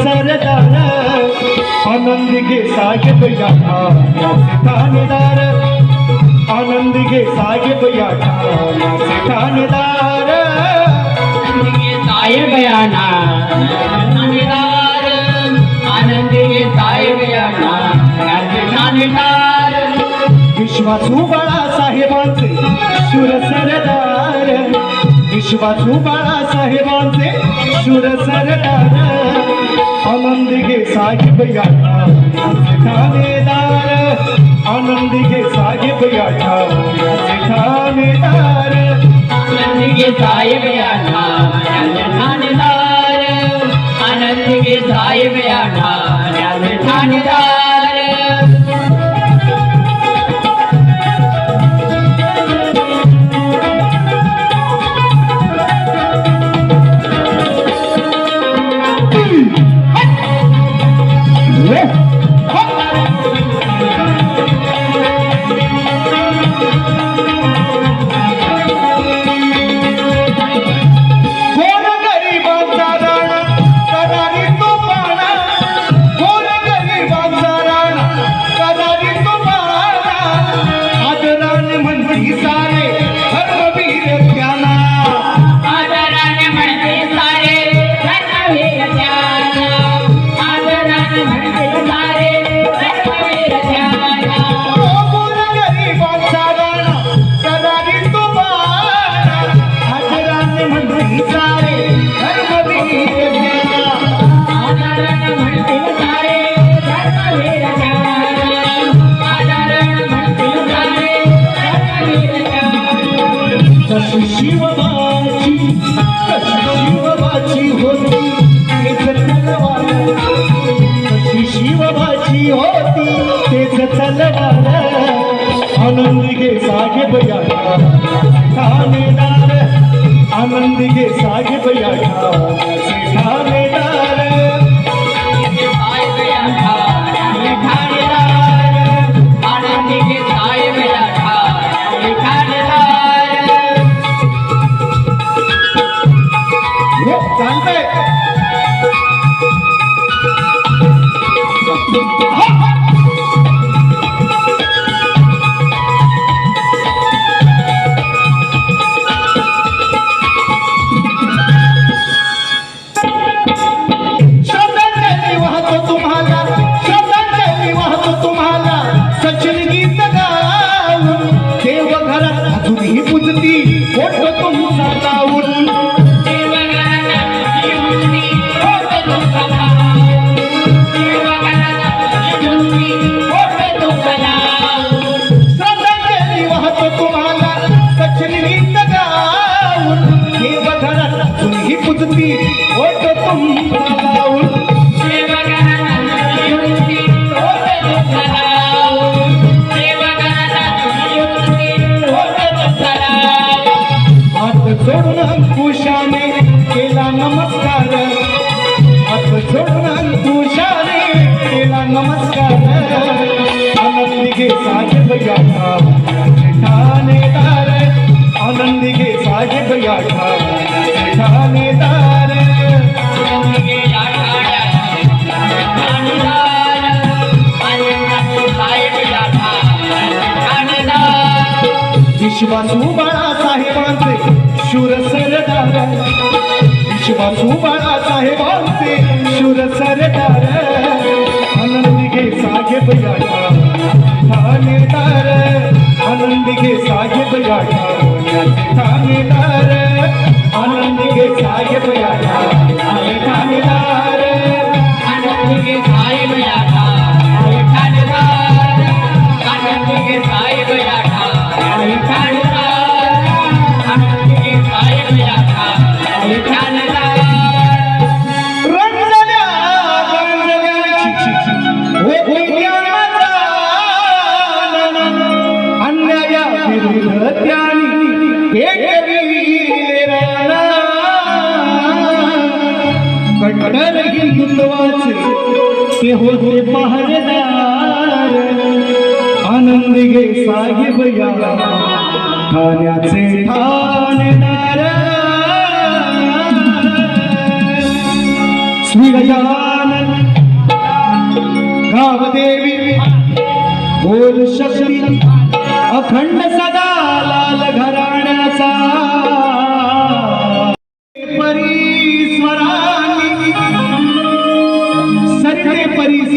विश्वासू बाळासाहेबांचे सरदार आनंद घे साहेब या ठाण्याचे ठाणेदार. आनंद घे साहेब या ठाणेदार. साहेब ठाणेदार. आनंदी साहेब याना ठाणेदार. विश्वासू बाळासाहेबांचे शूर सरदार विश्वासू बाळासाहेबांचे शूर सरदार आनंद घे साहेब या ठाण्याचे ठाणेदार आनंद घे साहेब या ठाण्याचे ठाणेदार आनंदी साहेब याठा ठाणेदार घे साहेब याठा ठाणेदार अजूनही पुजती तुमचा लावून हात जोडून अंकुशाने केला नमस्कार. हात जोडून अंकुशाने केला नमस्कार. आनंदी घे साहेब विश्वासू बाळासाहेबांचे शूर सरदार विश्वासू बाळासाहेबांचे शूर सरदार आनंद घे साहेब या ठाणेदार. आनंद घे साहेब या ठाण्याचे ठाणेदार. आनंद घे साहेब या पडल हिंदुत्वाच ते होते पहारेदार. आनंद गे साहेब या. ठाण्याचे श्री गजानन बोल शक्ती. अखंड सदा.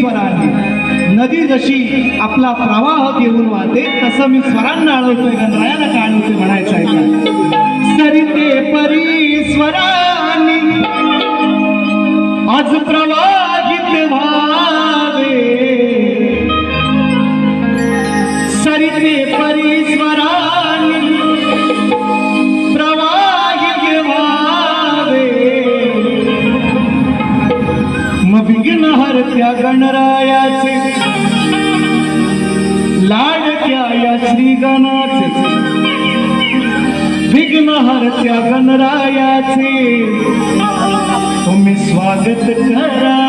परीस्वरानी नदी जशी आपला प्रवाह घेऊन वाहते तसं मी स्वरांना अडवतोय गणरायाला का अडवतोय म्हणायचं आहे सरिते परी परीस्वरानी आज प्रवाह हरत्या गणरायाचे. लाडक्या या श्रीगणाचे. विघ्न हरत्या गणरायाचे. तुम्ही स्वागत करा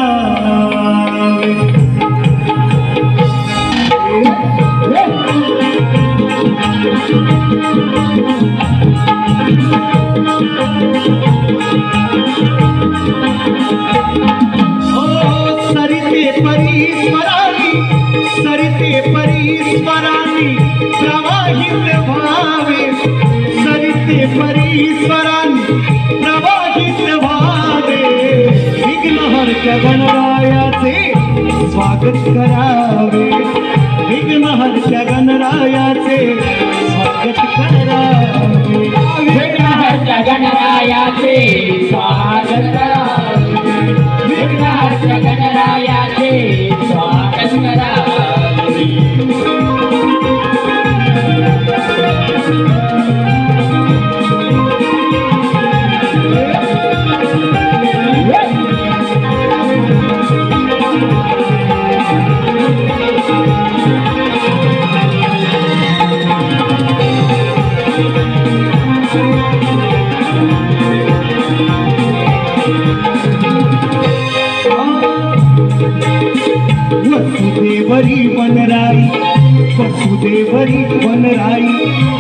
स्वागत करावे वसुदेवरी वनराई वसुदेवरी वनराई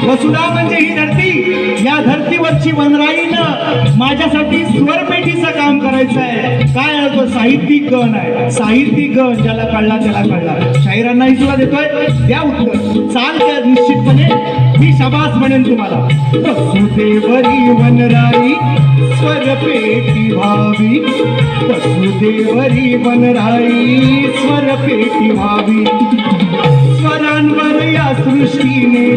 वसुधा म्हणजे ही धरती. या धर्तीवरची वनराईनं माझ्यासाठी स्वरपेटीचं काम करायचं आहे. काय आहे तो साहित्यिक गण आहे. साहित्यिक गण ज्याला कळला त्याला कळला. शाहिरांनाही सुद्धा देतोय. द्या उत्तर. चाल त्या निश्चितपणे मी शबास म्हणेन तुम्हाला. वसुदेवरी वनराई स्वरपेटी भावी वसुदेवरी वनराई स्वरपेटी व्हावी. स्वरांवर या सृष्टीने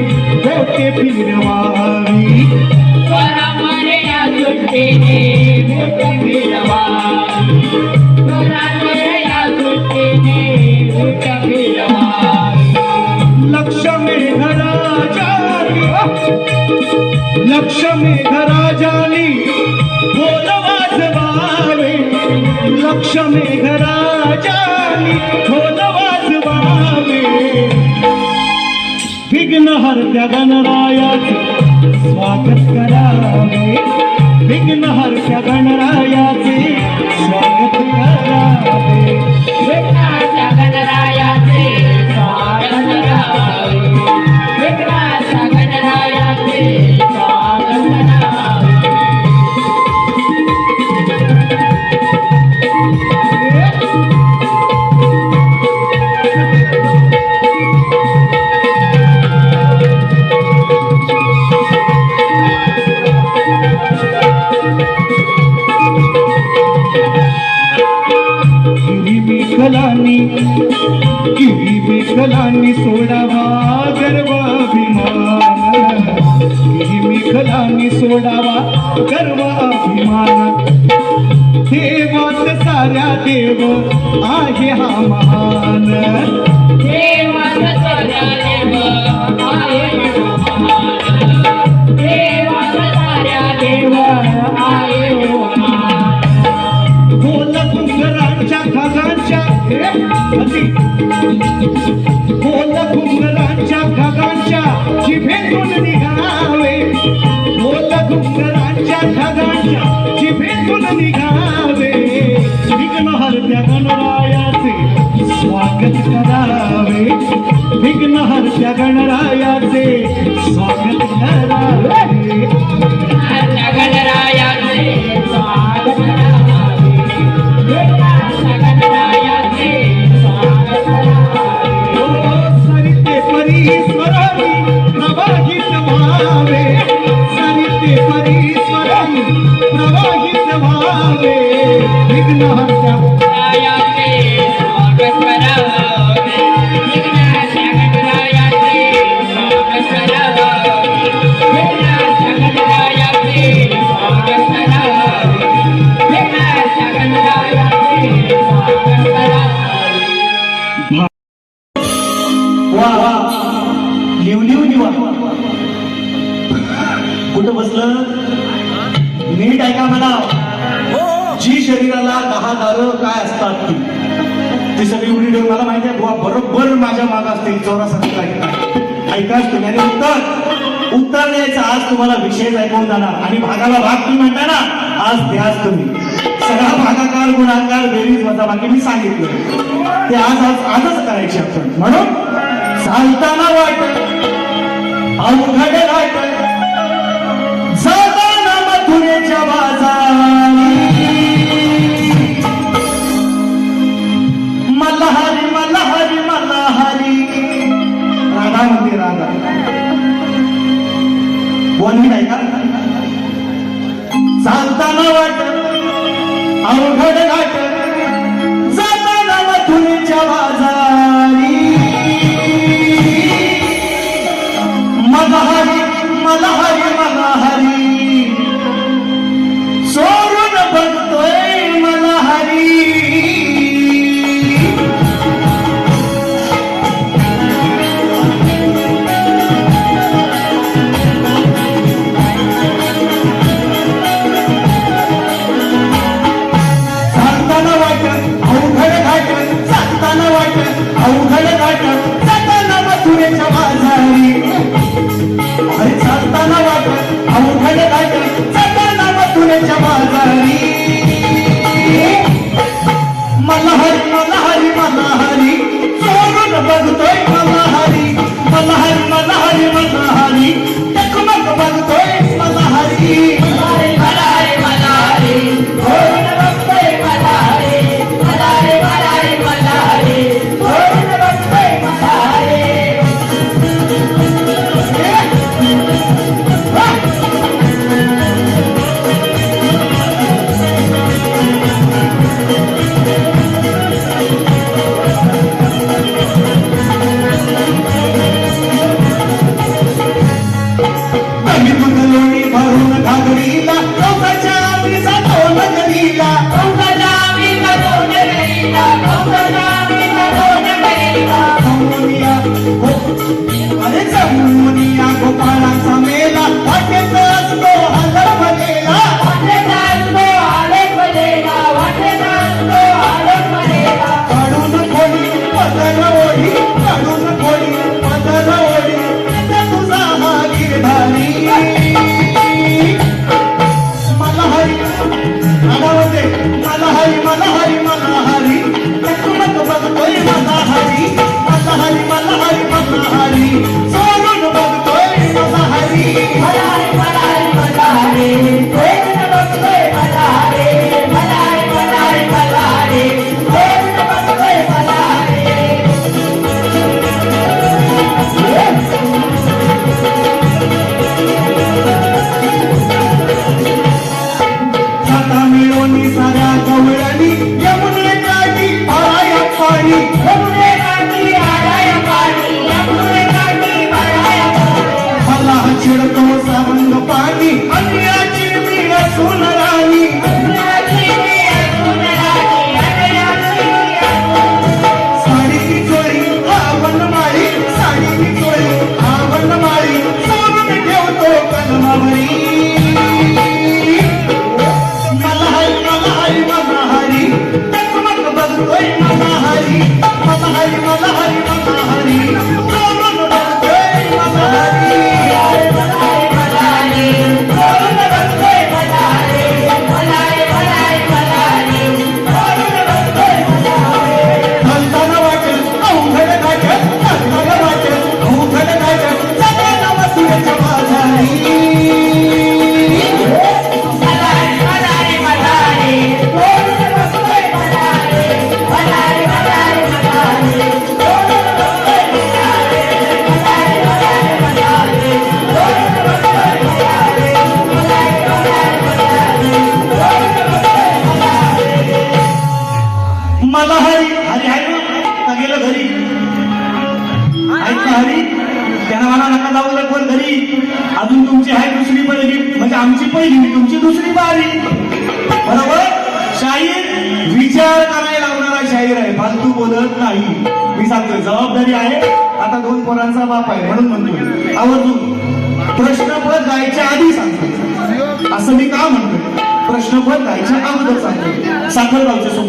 होते फिरवावी. स्वरामध्ये या सृष्टीने मोठे फिरवावे. स्वरामध्ये या सृष्टीने मोठे फिरवावे. लक्ष मेघराजानी लक्ष मेघराजानी बोल वाजवावे लक्ष मेघराजानी बोल वाजवावे. विघ्न हरत्या गणरायाचे स्वागत करावे. विघ्न हरत्या गणरायाचे साऱ्या देव आहे हा महान. देवाचा साऱ्या देव Thank you. मला दहा दारं काय असतात ती ती सगळी उडी ठेवून मला माहिती आहे बुवा बरोबर माझ्या माग असतील. चौरासाठी काय? ऐकाच तुम्ही. उत्तर? उत्तर द्यायचं. आज तुम्हाला विषय ऐकून जाणार. आणि भागाला भाग तुम्ही म्हणता ना आज द्याच तुम्ही. सगळा भागाकार गुणाकार बेरीज वजाबाकी मी सांगितलं. ते आज आज आजच करायचे आपण. म्हणून सांगताना वाट अवघड वाट जाताना मधुरेच्या बाजार. me माझा हरी हरी हरी. गेलं घरी. ऐकलं हरी त्यांना मला नका जाऊ दाखवत घरी. अजून तुमची आहे दुसरी पहिली म्हणजे आमची पहिली तुमची दुसरी पाहिली बरोबर? शाहीर विचार करायला लावणारा शाहीर आहे. फालतू बोलत नाही. मी सांगतो जबाबदारी आहे. आता दोन पोरांचा बाप आहे म्हणून म्हणतो आवर्जून. प्रश्नपद जायच्या आधी सांगतो असं मी का म्हणतो प्रश्नपद जायच्या अगोदर सांगतो साखरगावच्या सोबत